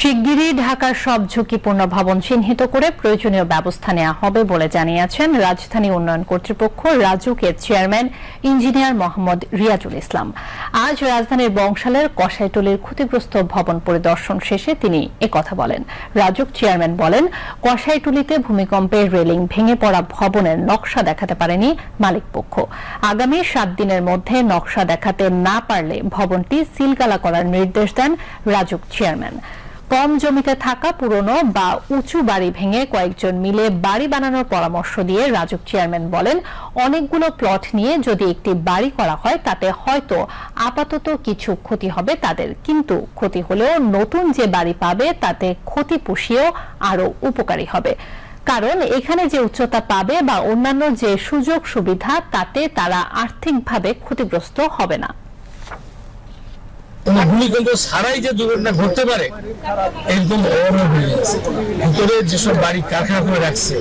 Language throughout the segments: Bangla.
শিগগিরই ঢাকার সব ঝুঁকিপূর্ণ ভবন চিহ্নিত করে প্রয়োজনীয় ব্যবস্থা নেওয়া হবে বলে জানিয়েছেন রাজধানী উন্নয়ন কর্তৃপক্ষ রাজুকের চেয়ারম্যান ইঞ্জিনিয়ার মোহাম্মদ রিয়াজুল ইসলাম। আজ রাজধানীর বংশালের কষাইটলির ক্ষতিগ্রস্ত ভবন পরিদর্শন শেষে তিনি একথা বলেন। রাজুক চেয়ারম্যান বলেন কষাইটুলিতে ভূমিকম্পের রেলিং ভেঙে পড়া ভবনের নকশা দেখাতে পারেনি মালিকপক্ষ। আগামী সাত দিনের মধ্যে নকশা দেখাতে না পারলে ভবনটি সিলগালা করার নির্দেশ দেন রাজুক চেয়ারম্যান। কম জমিতে থাকা পুরনো বা উঁচু বাড়ি ভেঙে কয়েকজন মিলে বাড়ি বানানোর পরামর্শ দিয়ে রাজুক চেয়ারম্যান বলেন, অনেকগুলো প্লট নিয়ে যদি একটি বাড়ি করা হয়, তাতে হয়তো আপাতত কিছু ক্ষতি হবে তাদের। কিন্তু ক্ষতি হলেও নতুন যে বাড়ি পাবে, তাতে ক্ষতি পুষিয়েও আরও উপকারী হবে। কারণ এখানে যে উচ্চতা পাবে বা অন্যান্য যে সুযোগ সুবিধা, তাতে তারা আর্থিকভাবে ক্ষতিগ্রস্ত হবে না। কোনো ভূমিকম্প ছাড়াই যে দুর্ঘটনা ঘটতে পারে ভিতরে যেসব বাড়ি কারখানা করে রাখছে,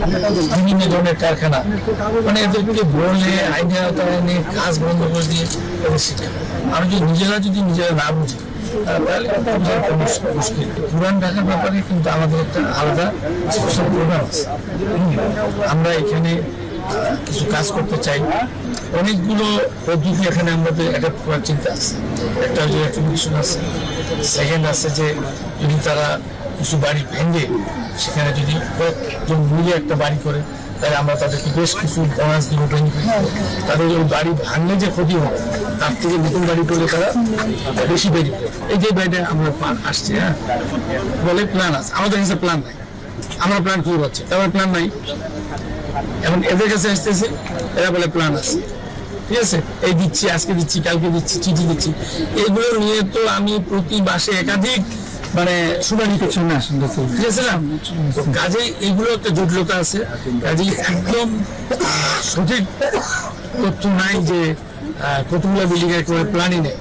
বিভিন্ন ধরনের কারখানা মানে এদেরকে এনে কাজ বন্ধ করে দিয়ে এদের শিক্ষা আমি যদি নিজেরা যদি নিজেরা না বুঝি পুরান ব্যাপারে কিন্তু আমাদের একটা আলাদা আছে। আমরা এখানে কিছু কাজ করতে চাই। অনেকগুলো পদ্ধতি এখানে আমাদের অ্যাডাপ্ট করার চিন্তা আছে। একটা হচ্ছে ইলেকট্রিফিকেশন আছে। সেকেন্ড আছে যে যদি তারা কিছু বাড়ি ভেঙে সেখানে যদি কয়েকজন মিলে একটা বাড়ি করে, তাহলে আমরা তাদেরকে বেশ কিছু বোনাস দিব বেনিফিট তাদের ওই বাড়ি ভাঙলে যে ক্ষতি হবে, তার থেকে নতুন বাড়ি করলে তারা বেশি বেরিয়ে এই যে বাড়িটা আমরা প্ল্যান আসছি হ্যাঁ? বলে প্ল্যান আছে। আমাদের কাছে প্ল্যান নাই। আমরা প্ল্যান কি হচ্ছে। তারপরে প্ল্যান নাই। এখন এদের কাছে আসতেছে এরা বলে প্ল্যান আছে। ঠিক আছে? এই দিচ্ছি আজকে দিচ্ছি কালকে দিচ্ছি চিঠি দিচ্ছি। এগুলো নিয়ে তো আমি প্রতি মাসে একাধিক মানে শুনানি করছি না ঠিক আছে না? কাজেই এগুলো একটা জটিলতা আছে। কাজেই একদম সঠিক তথ্য নাই যে কতগুলো বিল্ডিং এর প্ল্যানই নেই।